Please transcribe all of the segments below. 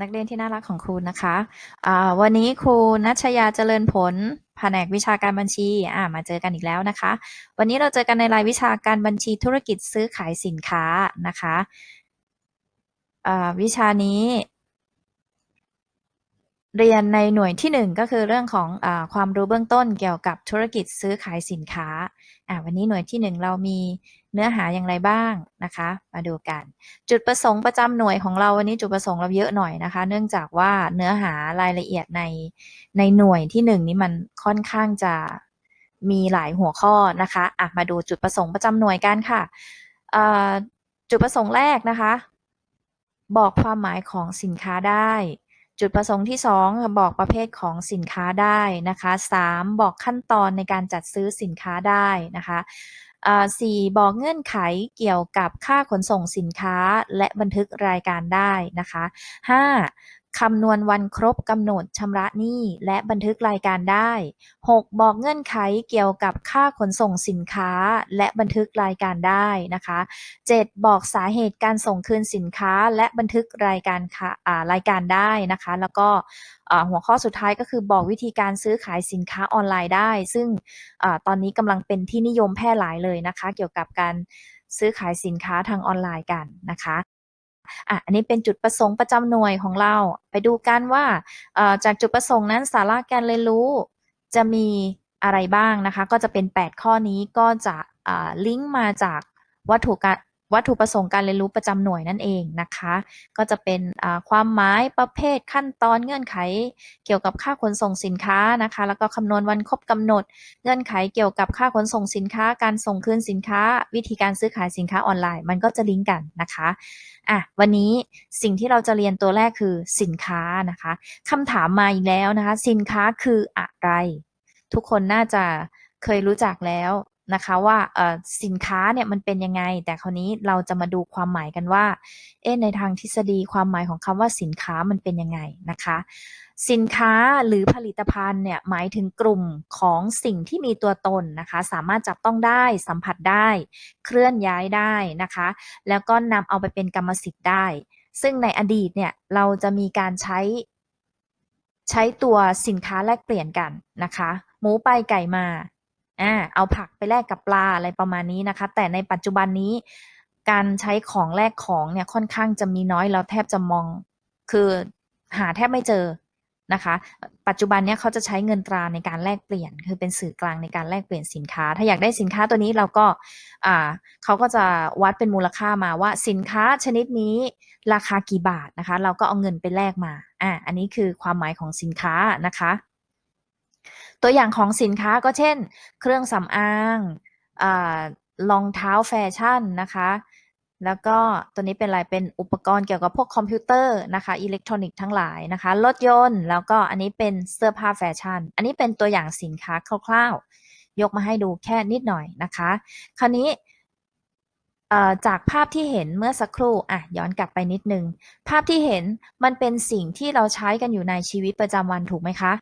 นักเรียนที่น่ารักของครูนะคะะวันนี้ครูนัชยาเจริญผลแผนกวิชาการบัญชีมาเจอกันอีกแล้วนะคะ วันนี้เราเจอกันในรายวิชาการบัญชีธุรกิจซื้อขายสินค้านะคะวิชานี้ เรียนในหน่วยที่หนึ่งก็คือเรื่องของอความรู้เบื้องต้นเกี่ยวกับธุรกิจซื้อขายสินค้าอ่าวันนี้หน่วยที่หนึ่งเรามีเนื้อหาอย่างไรบ้างนะคะ มาดูกัน จุดประสงค์ประจำหน่วยของเราวันนี้จุดประสงค์เราเยอะหน่อยนะคะ เนื่องจากว่าเนื้อหารายละเอียดในในหน่วยที่หนึ่งนี้มันค่อนข้างจะมีหลายหัวข้อนะคะอะมาดูจุดประสงค์ประจำหน่วยกันค่ะจุดประสงค์แรกนะคะ บอกความหมายของสินค้าได้ จุดประสงค์ที่ 2 บอกประเภทของสินค้าได้นะคะ 3 บอกขั้นตอนในการจัดซื้อสินค้าได้นะคะสี่บอกเงื่อนไขเกี่ยวกับค่าขนส่งสินค้าและบันทึกรายการได้นะคะ 5. คำนวณวันครบกำหนดชำระหนี้และบันทึกรายการได้ 6. บอกเงื่อนไขเกี่ยวกับค่าขนส่งสินค้าและบันทึกรายการได้นะคะ 7. บอกสาเหตุการส่งคืนสินค้าและบันทึกรายการค่ะอ่ารายการได้นะคะ แล้วก็หัวข้อสุดท้ายก็คือบอกวิธีการซื้อขายสินค้าออนไลน์ได้ ซึ่งอตอนนี้กำลังเป็นที่นิยมแพร่หลายเลยนะคะ เกี่ยวกับการซื้อขายสินค้าทางออนไลน์กันนะคะ อะอันนี้เป็นจุดประสงค์ประจำหน่วยของเรา ไปดูกันว่าจากจุดประสงค์นั้นสาระการเรียนรู้จะมีอะไรบ้างนะคะ ก็จะเป็น 8 ข้อนี้ก็จะลิงก์มาจากวัตถุการ วัตถุประสงค์การเรียนรู้ประจำหน่วยนั่นเองนะคะ ก็จะเป็นความหมายประเภทขั้นตอนเงื่อนไข เกี่ยวกับค่าขนส่งสินค้านะคะ แล้วก็คำนวณวันครบกำหนด เงื่อนไขเกี่ยวกับค่าขนส่งสินค้า การส่งคืนสินค้า วิธีการซื้อขายสินค้าออนไลน์ มันก็จะลิงก์กันนะคะอะวันนี้สิ่งที่เราจะเรียนตัวแรกคือสินค้านะคะคำถามมาอีกแล้วนะคะ สินค้าคืออะไร ทุกคนน่าจะเคยรู้จักแล้ว นะคะว่าสินค้าเนี่ยมันเป็นยังไง แต่คราวนี้เราจะมาดูความหมายกันว่าเอ๊ะในทางทฤษฎีความหมายของคำว่าสินค้ามันเป็นยังไงนะคะ สินค้าหรือผลิตภัณฑ์เนี่ยหมายถึงกลุ่มของสิ่งที่มีตัวตนนะคะ สามารถจับต้องได้สัมผัสได้ เคลื่อนย้ายได้นะคะ แล้วก็นำเอาไปเป็นกรรมสิทธิ์ได้ ซึ่งในอดีตเนี่ยเราจะมีการใช้ใช้ตัวสินค้าแลกเปลี่ยนกันนะคะ หมูไปไก่มา อ่าเอาผักไปแลกกับปลาอะไรประมาณนี้นะคะ แต่ในปัจจุบันนี้การใช้ของแลกของเนี่ยค่อนข้างจะมีน้อยเราแทบจะมองคือหาแทบไม่เจอนะคะ ปัจจุบันเนี้ยเขาจะใช้เงินตราในการแลกเปลี่ยน คือเป็นสื่อกลางในการแลกเปลี่ยนสินค้า ถ้าอยากได้สินค้าตัวนี้เราก็อ่าเขาก็จะวัดเป็นมูลค่ามาว่าสินค้าชนิดนี้ราคากี่บาทนะคะ เราก็เอาเงินไปแลกมาอ่าอันนี้คือความหมายของสินค้านะคะ ตัวอย่างของสินค้าก็เช่น เครื่องสำอางอรองเท้าแฟชั่นนะคะ แล้วก็ตัวนี้เป็นอะไรเป็นอุปกรณ์เกี่ยวกับพวกคอมพิวเตอร์นะคะอิเล็กทรอนิกส์ทั้งหลายนะคะ รถยนต์ แล้วก็อันนี้เป็นเสื้อผ้าแฟชั่น อันนี้เป็นตัวอย่างสินค้าคร่าวๆ ยกมาให้ดูแค่นิดหน่อยนะคะ คราวนี้จากภาพที่เห็นเมื่อสักครู่อะย้อนกลับไปนิดนึง ภาพที่เห็นมันเป็นสิ่งที่เราใช้กันอยู่ในชีวิตประจำวันถูกไหมคะ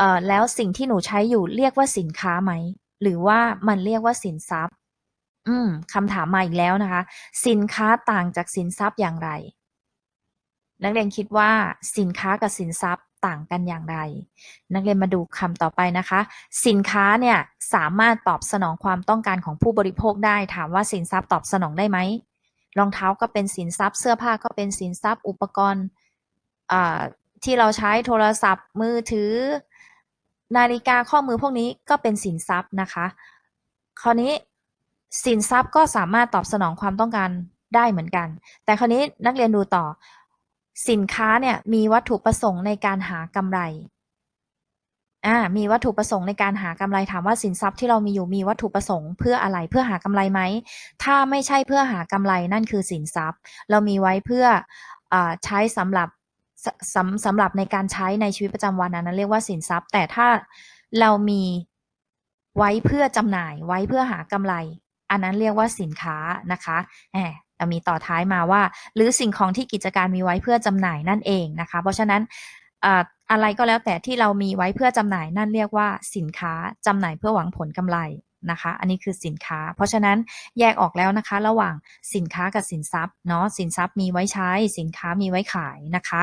เอ่อแล้วสิ่งที่หนูใช้อยู่เรียกว่าสินค้าไหม หรือว่ามันเรียกว่าสินทรัพย์ อืมคำถามมาอีกแล้วนะคะ สินค้าต่างจากสินทรัพย์อย่างไร นักเรียนคิดว่าสินค้ากับสินทรัพย์ต่างกันอย่างไร นักเรียนมาดูคำต่อไปนะคะ สินค้าเนี่ยสามารถตอบสนองความต้องการของผู้บริโภคได้ ถามว่าสินทรัพย์ตอบสนองได้ไหมรองเท้าก็เป็นสินทรัพย์ เสื้อผ้าก็เป็นสินทรัพย์ อุปกรณ์ที่เราใช้โทรศัพท์มือถือ นาฬิกาข้อมือพวกนี้ก็เป็นสินทรัพย์นะคะ คราวนี้สินทรัพย์ก็สามารถตอบสนองความต้องการได้เหมือนกัน แต่คราวนี้นักเรียนดูต่อ สินค้าเนี่ยมีวัตถุประสงค์ในการหากำไรอ่ามีวัตถุประสงค์ในการหากำไรถามว่าสินทรัพย์ที่เรามีอยู่มีวัตถุประสงค์เพื่ออะไรเพื่อหากำไรไหม ถ้าไม่ใช่เพื่อหากำไรนั่นคือสินทรัพย์ เรามีไว้เพื่ออใช้สำหรับ สำสำหรับในการใช้ในชีวิตประจำวันนั้นเรียกว่าสินทรัพย์ แต่ถ้าเรามีไว้เพื่อจำหน่ายไว้เพื่อหากำไร อันนั้นเรียกว่าสินค้านะคะแหมเรามีต่อท้ายมาว่า หรือสิ่งของที่กิจการมีไว้เพื่อจำหน่ายนั่นเองนะคะ เพราะฉะนั้นอ่าอะไรก็แล้วแต่ที่เรามีไว้เพื่อจำหน่ายนั่นเรียกว่าสินค้าจำหน่ายเพื่อหวังผลกำไร นะคะ อันนี้คือสินค้า เพราะฉะนั้นแยกออกแล้วนะคะ ระหว่างสินค้ากับสินทรัพย์เนาะสินทรัพย์มีไว้ใช้ สินค้ามีไว้ขายนะคะ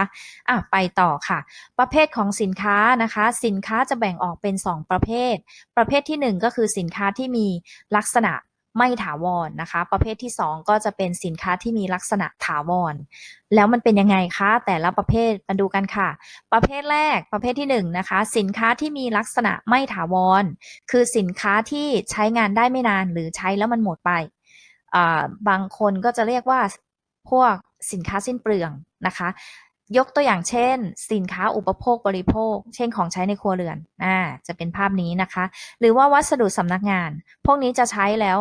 อะไปต่อค่ะ ประเภทของสินค้านะคะ สินค้าจะแบ่งออกเป็น 2 ประเภท ประเภททีหนึ่1 ก็คือสินค้าที่มีลักษณะ ไม่ถาวรนะคะ ประเภทที่ 2 ก็จะเป็นสินค้าที่มีลักษณะถาวร แล้วมันเป็นยังไงคะ แต่ละประเภทมาดูกันค่ะ ประเภทแรกประเภทที่1นงนะคะ สินค้าที่มีลักษณะไม่ถาวร คือสินค้าที่ใช้งานได้ไม่นานหรือใช้แล้วมันหมดไป บางคนก็จะเรียกว่าพวกสินค้าสิ้นเปลืองนะคะยกตัวอย่างเช่น สินค้าอุปโภคบริโภค เช่นของใช้ในครัวเรือนอ่าจะเป็นภาพนี้นะคะ หรือว่าวัสดุสำนักงาน พวกนี้จะใช้แล้ว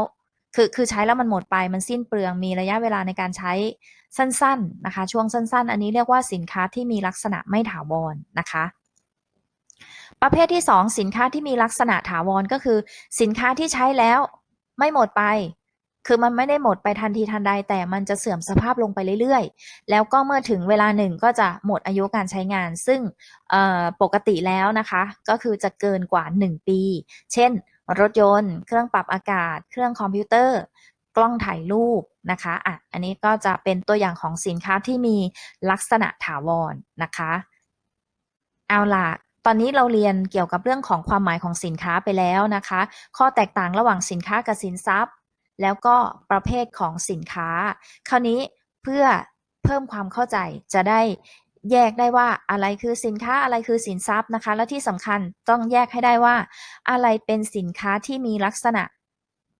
คือคือใช้แล้วมันหมดไปมันสิ้นเปลืองมีระยะเวลาในการใช้สั้นๆนะคะ ช่วงสั้น ๆ อันนี้เรียกว่าสินค้าที่มีลักษณะไม่ถาวรนะคะประเภทที่ 2 สินค้าที่มีลักษณะถาวรก็คือ สินค้าที่ใช้แล้วไม่หมดไป คือมันไม่ได้หมดไปทันทีทันใด แต่มันจะเสื่อมสภาพลงไปเรื่อยๆ แล้วก็เมื่อถึงเวลาหนึ่งก็จะหมดอายุการใช้งาน ซึ่งปกติแล้วนะคะ ก็คือจะเกินกว่า 1 ปี เช่น รถยนต์ เครื่องปรับอากาศ เครื่องคอมพิวเตอร์ กล้องถ่ายรูปนะคะอะอันนี้ก็จะเป็นตัวอย่างของสินค้าที่มีลักษณะถาวรนะคะ เอาล่ะตอนนี้เราเรียนเกี่ยวกับเรื่องของความหมายของสินค้าไปแล้วนะคะ ข้อแตกต่างระหว่างสินค้ากับสินทรัพย์ แล้วก็ประเภทของสินค้า คราวนี้เพื่อเพิ่มความเข้าใจจะได้ แยกได้ว่าอะไรคือสินค้าอะไรคือสินทรัพย์นะคะ และที่สำคัญต้องแยกให้ได้ว่า อะไรเป็นสินค้าที่มีลักษณะ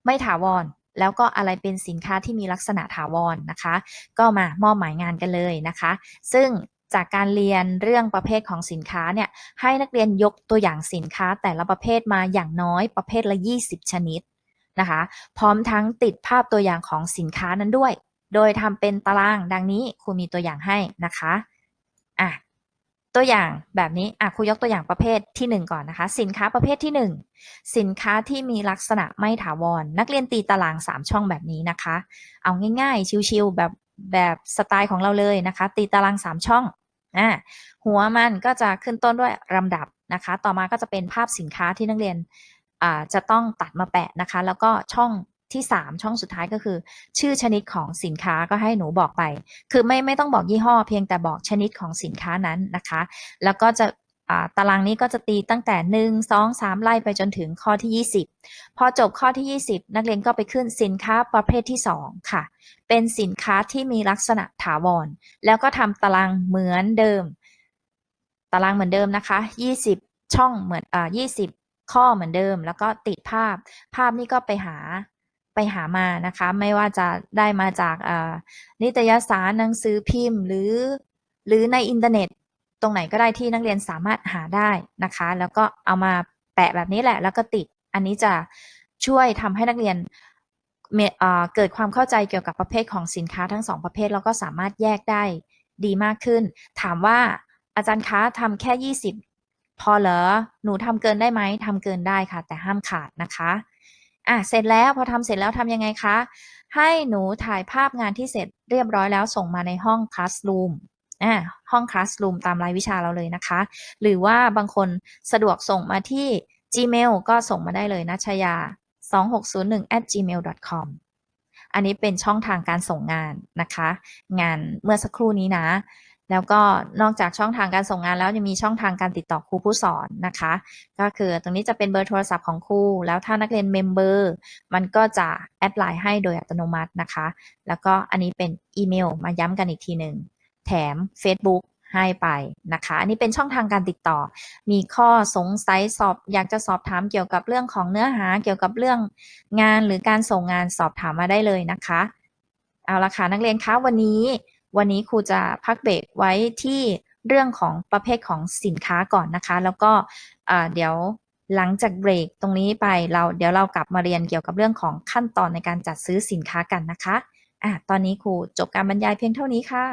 ไม่ถาวร แล้วก็อะไรเป็นสินค้าที่มีลักษณะถาวรนนะคะ ก็มามอบหมายงานกันเลยนะคะ ซึ่งจากการเรียนเรื่องประเภทของสินค้าเนี่ยให้นักเรียนยกตัวอย่างสินค้าแต่ละประเภทมาอย่างน้อยประเภทละ 20 ชนิดนะคะ พร้อมทั้งติดภาพตัวอย่างของสินค้านั้นด้วย โดยทำเป็นตารางดังนี้ครูมีตัวอย่างให้นะคะ อะตัวอย่างแบบนี้อะครูยกตัวอย่างประเภทที่ 1 ก่อนนะคะ สินค้าประเภทที่ 1 สินค้าที่มีลักษณะไม่ถาวร นักเรียนตีตาราง 3 ช่องแบบนี้นะคะ เอาง่ายๆ ชิวๆแบบแบบสไตล์ของเราเลยนะคะ ตีตาราง 3 ช่องอะหัวมันก็จะขึ้นต้นด้วยลำดับนะคะ ต่อมาก็จะเป็นภาพสินค้าที่นักเรียนอ่าจะต้องตัดมาแปะนะคะ แล้วก็ช่อง ที่ 3 ช่องสุดท้ายก็คือ ชื่อชนิดของสินค้าก็ให้หนูบอกไป คือไม่ไม่ต้องบอกยี่ห้อ เพียงแต่บอกชนิดของสินค้านั้นนะคะ แล้วก็จะตารางนี้ก็จะตีตั้งแต่ 1 2 3 ไล่ไปจนถึงข้อที่ 20 พอจบข้อที่ 20 นักเรียนก็ไปขึ้นสินค้าประเภทที่ 2 ค่ะ เป็นสินค้าที่มีลักษณะถาวร แล้วก็ทำตารางเหมือนเดิม ตารางเหมือนเดิมนะคะ 20 ช่องเหมือนอ่า20 ข้อเหมือนเดิม แล้วก็ติดภาพ ภาพนี้ก็ไปหา ไปหามานะคะ ไม่ว่าจะได้มาจากนิตยสารหนังสือพิมพ์ หรือหรือในอินเทอร์เน็ต ตรงไหนก็ได้ที่นักเรียนสามารถหาได้นะคะ แล้วก็เอามาแปะแบบนี้แหละ แล้วก็ติด อันนี้จะช่วยทำให้นักเรียนเกิดความเข้าใจเกี่ยวกับประเภทของสินค้าทั้งสองประเภท แล้วก็สามารถแยกได้ดีมากขึ้น ถามว่าอาจารย์คะทำแค่ 20 พอเหรอ หนูทำเกินได้ไหมทำเกินได้ค่ะ แต่ห้ามขาดนะคะ อะเสร็จแล้วพอทำเสร็จแล้วทำยังไงคะ ให้หนูถ่ายภาพงานที่เสร็จเรียบร้อยแล้วส่งมาในห้อง Classroom อ่าห้อง Classroom ตามรายวิชาเราเลยนะคะ หรือว่าบางคนสะดวกส่งมาที่ Gmail ก็ส่งมาได้เลยนะชยา 2601 at gmail com อันนี้เป็นช่องทางการส่งงานนะคะ งานเมื่อสักครู่นี้นะ แล้วก็นอกจากช่องทางการส่งงานแล้วยังมีช่องทางการติดต่อครูผู้สอนนะคะ ก็คือตรงนี้จะเป็นเบอร์โทรศัพท์ของครูแล้วถ้านักเรียนเมมเบอร์มันก็จะแอดไลน์ให้โดยอัตโนมัตินะคะ แล้วก็อันนี้เป็นอีเมลมาย้ำกันอีกทีหนึ่งแถม Facebook ให้ไปนะคะ อันนี้เป็นช่องทางการติดต่อ มีข้อสงสัยสอบ อยากจะสอบถามเกี่ยวกับเรื่องของเนื้อหาเกี่ยวกับเรื่องงานหรือการส่งงานสอบถามมาได้เลยนะคะ เอาละค่ะนักเรียนคะวันนี้ วันนี้ครูจะพักเบรกไว้ที่เรื่องของประเภทของสินค้าก่อนนะคะ แล้วก็เดี๋ยวหลังจากเบรกตรงนี้ไปเราเดี๋ยวเรากลับมาเรียนเกี่ยวกับเรื่องของขั้นตอนในการจัดซื้อสินค้ากันนะคะอะตอนนี้ครูจบการบรรยายเพียงเท่านี้ค่ะ